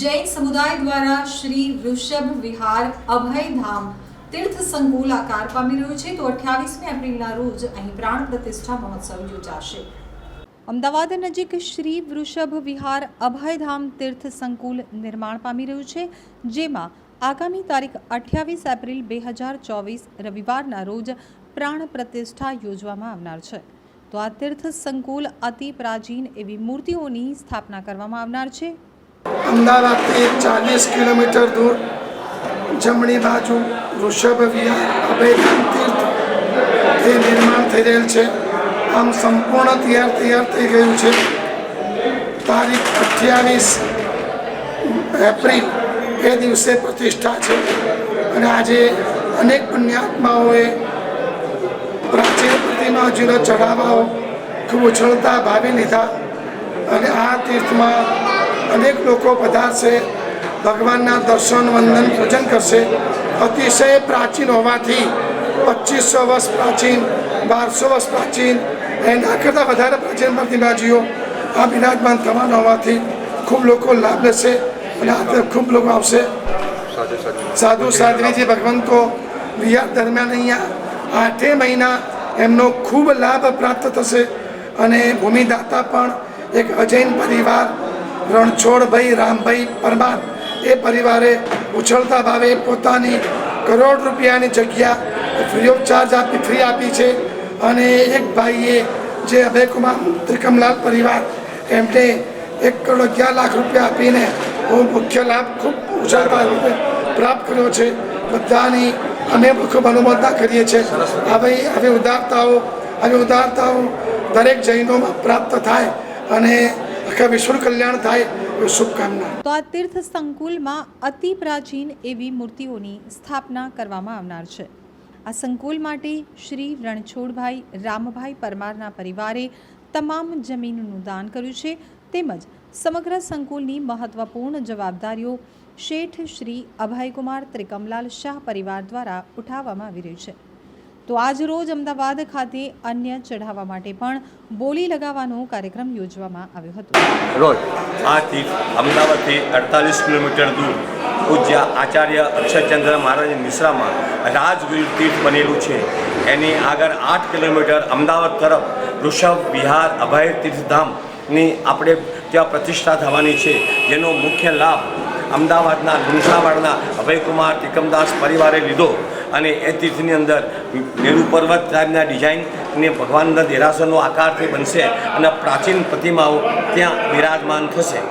શ્રી વૃષભ વિહાર અભયધામ તીર્થ સંકુલ આકાર પામી રહ્યું છે. તો અઠ્યાવીસમી એપ્રિલના રોજ અહીં પ્રાણ પ્રતિષ્ઠા મહોત્સવ યોજાશે. અમદાવાદ નજીક શ્રી વૃષભ વિહાર અભયધામ તીર્થ સંકુલ નિર્માણ પામી રહ્યું છે, જેમાં આગામી તારીખ અઠ્યાવીસ એપ્રિલ બે હજાર ચોવીસ રવિવારના રોજ પ્રાણ પ્રતિષ્ઠા યોજવામાં આવનાર છે. તો આ તીર્થ સંકુલ અતિ પ્રાચીન એવી મૂર્તિઓની સ્થાપના કરવામાં આવનાર છે. અમદાવાદથી ચાલીસ કિલોમીટર દૂર જમણી બાજુ ઋષભ વિહાર અભયધામ એ નિર્માણ થઈ રહેલ છે. આમ સંપૂર્ણ તૈયાર તૈયાર થઈ ગયું છે. તારીખ અઠ્યાવીસ એપ્રિલ એ દિવસે પ્રતિષ્ઠા છે. અને આજે અનેક પુણ્યાત્માઓએ પ્રાચીન પ્રતિમાજીનો ચઢાવાઓ ખૂબ ઉછળતા ભાવી લીધા. અને આ તીર્થમાં અનેક લોકો પધારશે ભગવાનના દર્શન, વંદન પૂજન કરશે. અતિશય પ્રાચીન હોવાથી પચીસો વર્ષ પ્રાચીન, બારસો વર્ષ પ્રાચીન, એના કરતાં વધારે પ્રાચીન પ્રતિમાજીઓ આ બિરાજમાન થવાના હોવાથી ખૂબ લોકો લાભ લેશે અને આ ખૂબ લોકો આવશે. સાધુ, સાધ્વીજી, ભગવંતો, વિહાર દરમિયાન અહીંયા આઠે મહિના એમનો ખૂબ લાભ પ્રાપ્ત થશે અને ભૂમિદાતા પણ એક અજૈન પરિવાર રણછોડભાઈ રામભાઈ પરમાર. એ પરિવારે ઉછળતા ભાવે પોતાની કરોડ રૂપિયાની જગ્યા ફ્રી ઓફ ચાર્જ આપી ફ્રી આપી છે. અને એક ભાઈએ જે અભયકુમાર ત્રિકમલાલ પરિવાર, એમને એક કરોડ અગિયાર લાખ રૂપિયા આપીને બહુ મુખ્ય લાભ, ખૂબ ઉછળતા રૂપે પ્રાપ્ત કર્યો છે. બધાની અમે ખૂબ અનુમોદના કરીએ છીએ. હવે આવી ઉદારતાઓ આવી ઉદારતાઓ દરેક જૈનોમાં પ્રાપ્ત થાય અને આખા વિશ્વ કલ્યાણ થાય એવી શુભકામના. તો આ તીર્થ સંકુલમાં અતિ પ્રાચીન એવી મૂર્તિઓની સ્થાપના કરવામાં આવનાર છે. આ સંકુલ માટે શ્રી રણછોડભાઈ, રામભાઈ પરમારના પરિવારે તમામ જમીનનું દાન કર્યું છે, તેમજ સમગ્ર સંકુલની મહત્વપૂર્ણ જવાબદારીઓ શેઠ શ્રી અભયકુમાર ત્રિકમલાલ શાહ પરિવાર દ્વારા ઉઠાવવામાં આવી રહી છે. તો આજ રોજ અમદાવાદ ખાતે અન્ય ચઢાવવા માટે પણ બોલી લગાવવાનો કાર્યક્રમ યોજવામાં આવ્યો હતો. રોજ આ તીર્થ અમદાવાદથી અડતાલીસ કિલોમીટર દૂર પૂજ્ય આચાર્ય અક્ષયચંદ્ર મહારાજ મિશ્રામાં રાજગીર તીર્થ બનેલું છે. એની આગળ આઠ કિલોમીટર અમદાવાદ તરફ ઋષભ વિહાર અભય તીર્થધામની આપણે ત્યાં પ્રતિષ્ઠા થવાની છે. જેનો મુખ્ય લાભ અમદાવાદના લુંસાવાડના અભયકુમાર તિકમદાસ પરિવારે લીધો. અને એ તીર્થની અંદર નેહરુ પર્વત ટાઈપના ડિઝાઇન ને ભગવાનના દેરાસરનો આકારથી બનશે અને પ્રાચીન પ્રતિમાઓ ત્યાં બિરાજમાન થશે.